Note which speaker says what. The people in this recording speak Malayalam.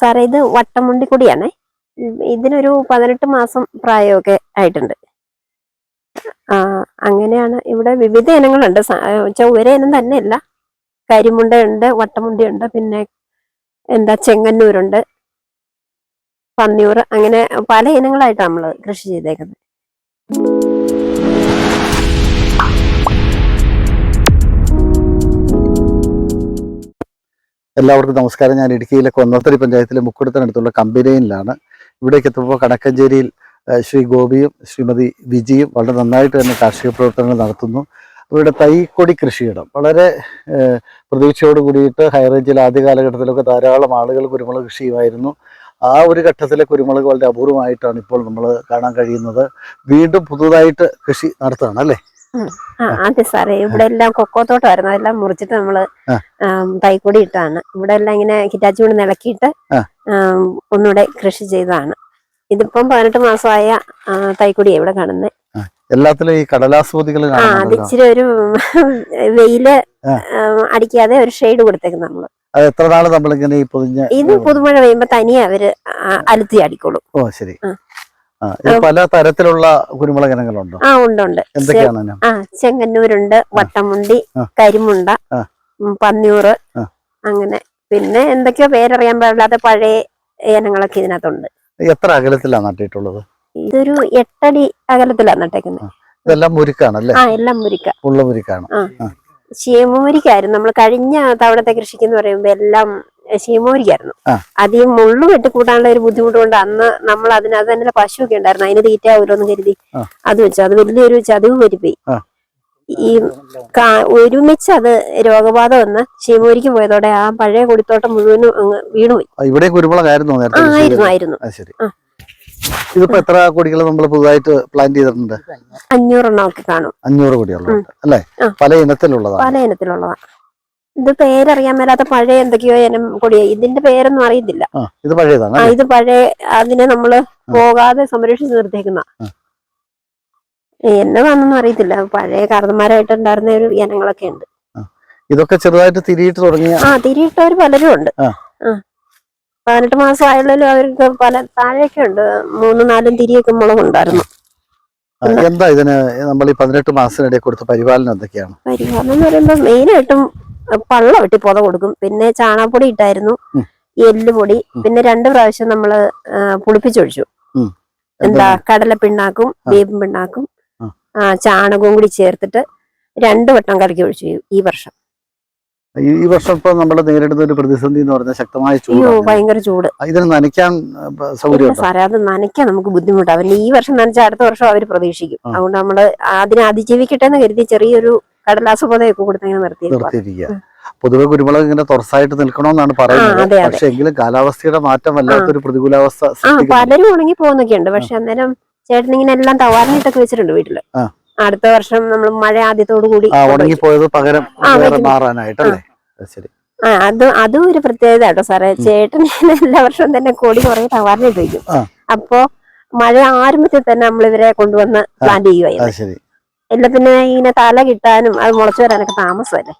Speaker 1: സാറേ ഇത് വട്ടമുണ്ടി കൂടിയാണേ. ഇതിനൊരു പതിനെട്ട് മാസം പ്രായമൊക്കെ ആയിട്ടുണ്ട്. അങ്ങനെയാണ്. ഇവിടെ വിവിധ ഇനങ്ങളുണ്ട്. ചൊവ്വര ഇനം തന്നെ അല്ല ഇനം തന്നെയല്ല. കരിമുണ്ടയുണ്ട് വട്ടമുണ്ടിയുണ്ട് പിന്നെ എന്താ ചെങ്ങന്നൂരുണ്ട് പന്നിയൂർ അങ്ങനെ പല ഇനങ്ങളായിട്ടാണ് നമ്മൾ കൃഷി ചെയ്തേക്കുന്നത്.
Speaker 2: എല്ലാവർക്കും നമസ്കാരം. ഞാൻ ഇടുക്കിയിലെ കൊന്നത്തടി പഞ്ചായത്തിലെ മുക്കുടത്തിനടുത്തുള്ള കമ്പനിയിലാണ് ഇവിടേക്ക് എത്തുമ്പോൾ കടക്കഞ്ചേരിയിൽ ശ്രീ ഗോപിയും ശ്രീമതി വിജിയും വളരെ നന്നായിട്ട് തന്നെ കാർഷിക പ്രവർത്തനങ്ങൾ നടത്തുന്നു. അവരുടെ തൈക്കൊടി കൃഷിയിടം വളരെ പ്രതീക്ഷയോട് കൂടിയിട്ട് ഹൈറേഞ്ചിൽ ആദ്യ കാലഘട്ടത്തിലൊക്കെ ധാരാളം ആളുകൾ കുരുമുളക് കൃഷി ആ ഒരു ഘട്ടത്തിലെ കുരുമുളക് വളരെ അപൂർവമായിട്ടാണ് ഇപ്പോൾ നമ്മൾ കാണാൻ കഴിയുന്നത്. വീണ്ടും പുതുതായിട്ട് കൃഷി നടത്തുകയാണ് അല്ലേ?
Speaker 1: അതെ സാറേ ഇവിടെ എല്ലാം കൊക്കോത്തോട്ടമായിരുന്നു. അതെല്ലാം മുറിച്ചിട്ട് നമ്മൾ തൈക്കൂടി ഇട്ടാണ് ഇവിടെ എല്ലാം ഇങ്ങനെ ഹിറ്റാച്ചി കൊണ്ട്.
Speaker 2: ആം,
Speaker 1: ഒന്നുകൂടെ കൃഷി ചെയ്തതാണ്. ഇതിപ്പം പതിനെട്ട് മാസമായ ആ, തൈക്കൊടിയാ ഇവിടെ കാണുന്നത്
Speaker 2: എല്ലാത്തിലും ഈ കടലാസ്വദികൾ
Speaker 1: ആ അതിച്ചിരി ഒരു വെയിൽ അടിക്കാതെ ഒരു ഷെയ്ഡ് കൊടുത്തേക്കും നമ്മൾ.
Speaker 2: അത് എത്ര നാൾ നമ്മളിങ്ങനെ ഈ പൊതിഞ്ഞ
Speaker 1: ഇത് പുതുമഴ പെയ്യുമ്പോ തനിയെ അവർ അലുത്തി അടിക്കോളും.
Speaker 2: ഓ ശരി. പല തരത്തിലുള്ള കുരുമുളക് ഇനങ്ങളുണ്ടോ?
Speaker 1: ആ ഉണ്ട് ഉണ്ട്
Speaker 2: എന്തൊക്കെയാണ്?
Speaker 1: ആ ചെങ്ങന്നൂരുണ്ട് വട്ടമുണ്ടി കരിമുണ്ട. പന്നിയൂറ് അങ്ങനെ. പിന്നെ എന്തൊക്കെയോ പേരറിയാൻ പാടില്ലാത്ത പഴയ ഇനങ്ങളൊക്കെ ഇതിനകത്തുണ്ട്.
Speaker 2: എത്ര അകലത്തിലാണ് നട്ടിട്ടുള്ളത്?
Speaker 1: ഇതൊരു എട്ടടി അകലത്തിലാണ് നട്ടേക്കുന്നത്
Speaker 2: ഇതെല്ലാം മുരുക്കാണല്ലേ?
Speaker 1: ആ എല്ലാം മുരുക്ക.
Speaker 2: ഉള്ള മുരുക്കാണ്.
Speaker 1: ശീമൂരിക്കായിരുന്നു നമ്മൾ കഴിഞ്ഞ തവണത്തെ കൃഷിക്ക് എന്ന് പറയുമ്പോ എല്ലാം ശീമൂരിക്കായിരുന്നു
Speaker 2: അത്
Speaker 1: ഈ മുള്ളു വെട്ടി കൂട്ടാനുള്ള ഒരു ബുദ്ധിമുട്ട് കൊണ്ട് അന്ന് നമ്മൾ അതിനകത്ത് തന്നെ പശുവൊക്കെ ഉണ്ടായിരുന്നു. അതിന് തീറ്റ ഓരോന്നും കരുതി അത് വെച്ചു. അത് വലിയൊരു ചതിവ്
Speaker 2: ആ.
Speaker 1: ഈ ഒരുമിച്ച് അത് രോഗബാധ വന്ന് ശീമൂരിക്ക് പോയതോടെ ആ പഴയ കുടിത്തോട്ടം മുഴുവനും വീണുപോയി.
Speaker 2: ഇവിടെ കുരുമുളകായിരുന്നു
Speaker 1: ആയിരുന്നു? ആയിരുന്നു.
Speaker 2: ഇതിപ്പോ എത്ര കൊടികൾ നമ്മൾ പുതുതായിട്ട് പ്ലാൻ ചെയ്തിട്ടുണ്ട്?
Speaker 1: അഞ്ഞൂറെണ്ണം ഒക്കെ കാണും.
Speaker 2: അഞ്ഞൂറ് കൊടികളുണ്ട്. അല്ലേ. പല ഇനത്തിലുള്ളതാണ്.
Speaker 1: പല ഇനത്തിലുള്ളതാണ്. ഇത് പേരറിയാൻ മേലാത്ത പഴയ എന്തൊക്കെയോ ഇനം കൊടിയ. ഇതിന്റെ പേരൊന്നും അറിയത്തില്ല.
Speaker 2: ഇത് പഴയതാണ്
Speaker 1: ഇത് പഴയ അതിനെ നമ്മൾ പോകാതെ സംരക്ഷിച്ചു
Speaker 2: നിർത്തിക്കുന്ന.
Speaker 1: എന്നതാണെന്നൊന്നും അറിയത്തില്ല. പഴയ കാർന്നമാരായിട്ടുണ്ടായിരുന്ന ഒരു ഇനങ്ങളൊക്കെ ഉണ്ട്.
Speaker 2: ഇതൊക്കെ ചെറുതായിട്ട് തിരിയിട്ട് തുടങ്ങിയ
Speaker 1: ആ തിരിയിട്ടവർ പലരും ഉണ്ട്. പതിനെട്ട് മാസം ആയാലും അവർക്ക് പല താഴെയൊക്കെ ഉണ്ട്. മൂന്നും നാലും തിരിയൊക്കെ മുളകുണ്ടായിരുന്നു
Speaker 2: ഉണ്ടായിരുന്നു എന്താ ഇതിന് നമ്മൾ ഈ പതിനെട്ട് മാസത്തിനിടെ കൊടുത്ത പരിപാലനം എന്തൊക്കെയാണ്?
Speaker 1: പരിപാലനം എന്ന് പറയുമ്പോൾ മെയിനായിട്ടും പള്ള വെട്ടി പൊത കൊടുക്കും. പിന്നെ ചാണകപ്പൊടി ഇട്ടായിരുന്നു. എല്ലുപൊടി. പിന്നെ രണ്ട് പ്രാവശ്യം നമ്മൾ പുളിപ്പിച്ചൊഴിച്ചു. എന്താ കടല പിണ്ണാക്കും വേപ്പും പിണ്ണാക്കും ചാണകവും കൂടി ചേർത്തിട്ട് രണ്ടു വട്ടം കലക്കി ഒഴിച്ചു ഈ- വർഷം.
Speaker 2: ഈ വർഷം ഇപ്പൊ നമ്മൾ നേരിടുന്ന ഒരു പ്രതിസന്ധി എന്ന് പറഞ്ഞാൽ ശക്തമായ
Speaker 1: ഭയങ്കര ചൂട്.
Speaker 2: ഇതിന് നനയ്ക്കാൻ സൗകര്യം
Speaker 1: സാറേ അത് നനയ്ക്കാൻ നമുക്ക് ബുദ്ധിമുട്ടാണ് അവർ ഈ വർഷം നനച്ച അടുത്ത വർഷം അവർ പ്രതീക്ഷിക്കും. അതുകൊണ്ട് നമ്മൾ അതിനെ അതിജീവിക്കട്ടെ എന്ന് കരുതി ചെറിയൊരു കടലാസ് പൊതയൊക്കെ കൊടുത്തങ്ങനെ നിർത്തിയേക്കുക
Speaker 2: നിർത്തിയിരിക്കുക. പൊതുവെ കുരുമുളക് ഇങ്ങനെ തുറസായിട്ട് നിൽക്കണമെന്നാണ് പറയുന്നത്. പക്ഷെ എങ്കിലും കാലാവസ്ഥയുടെ മാറ്റം വല്ലാത്തൊരു പ്രതികൂലാവസ്ഥ
Speaker 1: പലരും ഉണങ്ങി പോകുന്നൊക്കെ ഉണ്ട് പക്ഷെ അന്നേരം ചേട്ടൻ ഇങ്ങനെ എല്ലാം തവാറിനിട്ടൊക്കെ വെച്ചിട്ടുണ്ട്
Speaker 2: വീട്ടിൽ.
Speaker 1: അടുത്ത വർഷം നമ്മൾ മഴ ആദ്യത്തോടു കൂടി
Speaker 2: ഉണങ്ങിപ്പോയത് പകരം. മാറാനായിട്ടല്ലേ അത് ശരി.
Speaker 1: ആ അത് അതും ഒരു പ്രത്യേകത കേട്ടോ സാറേ. ചേട്ടൻ എല്ലാ വർഷവും തന്നെ കൊടി കുറെ തവാറിനിട്ട് വയ്ക്കും. അപ്പോ മഴ ആരംഭത്തിൽ തന്നെ നമ്മൾ ഇവരെ കൊണ്ടുവന്ന് പ്ലാന്റ് ചെയ്യുമായിരുന്നു എല്ലാം ഇങ്ങനെ തല കിട്ടാനും അത് മുളച്ചു വരാനൊക്കെ താമസമല്ലേ?